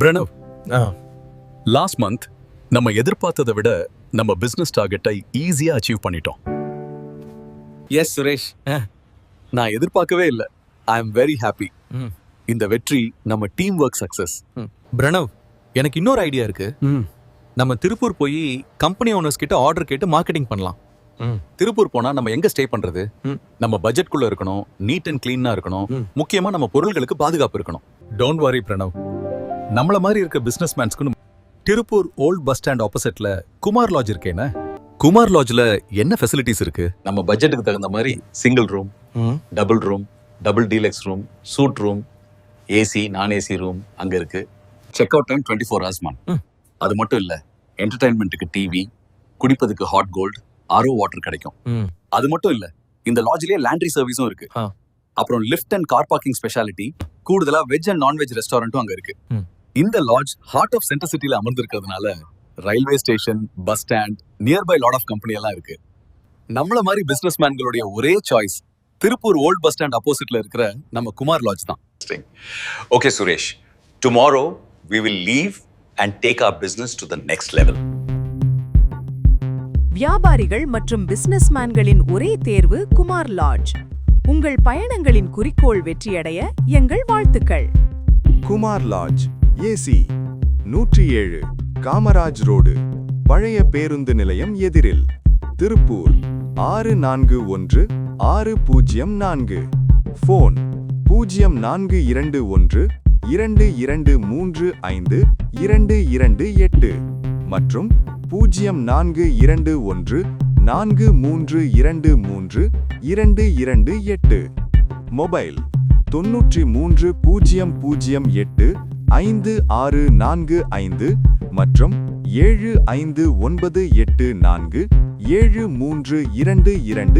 பிரணவ் ஆ. Last month நம்ம எதிர்பார்த்ததை விட நம்ம பிசினஸ் டார்கெட்டை ஈஸியா அச்சீவ் பண்ணிட்டோம். எஸ் சுரேஷ் நான் எதிர்பார்க்கவே இல்லை. ஐ எம் வெரி ஹாப்பி ம். இந்த வெற்றி நம்ம டீம் ஒர்க் சக்சஸ் பிரணவ் எனக்கு இன்னொரு ஐடியா இருக்கு. நம்ம திருப்பூர் போய் கம்பெனி ஓனர்ஸ் கிட்ட ஆர்டர் கேட்டு மார்க்கெட்டிங் பண்ணலாம். திருப்பூர் போனா நம்ம எங்க ஸ்டே பண்றது. நம்ம பட்ஜெட்குள்ள இருக்கணும் நீட் அண்ட் கிளீனா இருக்கணும். முக்கியமா நம்ம பொருள்களுக்கு பாதுகாப்பு இருக்கணும். Don't worry Pranav. நம்மள மாதிரி இருக்க மேன்ஸ்க்கு திருப்பூர் ஓல்ட் பஸ் ஸ்டாண்ட் ஆப்போசிட்ல குமார் லாட்ஜ் இருக்கேன குமார் லாட்ஜ்ல என்ன ஃபெசிலிட்டிஸ் இருக்கு? நம்ம பட்ஜெட்டுக்கு தகுந்த மாதிரி single room double room double deluxe room suite room AC non AC room அங்க இருக்கு. Check out time twenty four hours ma'am ம். அது மட்டும் இல்ல என்டர்டைன்மெண்ட்டுக்கு டிவி குடிப்பதுக்கு ஹாட் கோல்ட் ஆரோ வாட்டர் கிடைக்கும். அது மட்டும் இல்ல இந்த லாட்ஜ்லயே லாண்ட்ரி சர்வீஸும் இருக்கு. அப்புறம் lift and car parking speciality கூடுதலா வெஜ் அண்ட் நான்வெஜ் ரெஸ்டாரண்ட்டும் அங்க இருக்கு. இந்த லாட்ஜ் ஹார்ட் ஆஃப் சென்டர் சிட்டில அமர்ந்திருக்கிறதுனால railway station bus stand nearby lot of company எல்லாம் இருக்கு நம்மள மாதிரி பிசினஸ் மேன்களுடைய ஒரே choice Tiruppur old bus stand அப்போசிட்ல இருக்கிற நம்ம குமார் லாட்ஜ் தான். Okay, Suresh. Tomorrow we will leave and take our business to the next level. வியாபாரிகள் மற்றும் பிசினஸ்மேன்களின் ஒரே தேர்வு குமார் லாட்ஜ் உங்கள் பயணங்களின் குறிக்கோள் வெற்றியடைய எங்கள் வாழ்த்துக்கள் குமார் லாட்ஜ் ஏசி நூற்றி ஏழு காமராஜ் ரோடு. பழைய பேருந்து நிலையம் எதிரில். திருப்பூர் ஆறு நான்கு ஒன்று ஆறு பூஜ்ஜியம் நான்கு. ஃபோன் பூஜ்ஜியம் நான்கு இரண்டு ஒன்று இரண்டு இரண்டு மூன்று ஐந்து இரண்டு இரண்டு எட்டு. மற்றும் பூஜ்ஜியம் நான்கு இரண்டு ஒன்று நான்கு மூன்று இரண்டு மூன்று இரண்டு இரண்டு எட்டு. மொபைல் தொன்னூற்றி மூன்று பூஜ்ஜியம் பூஜ்ஜியம் எட்டு ஐந்து ஆறு நான்கு ஐந்து மற்றும் ஏழு ஐந்து ஒன்பது எட்டு நான்கு ஏழு மூன்று இரண்டு இரண்டு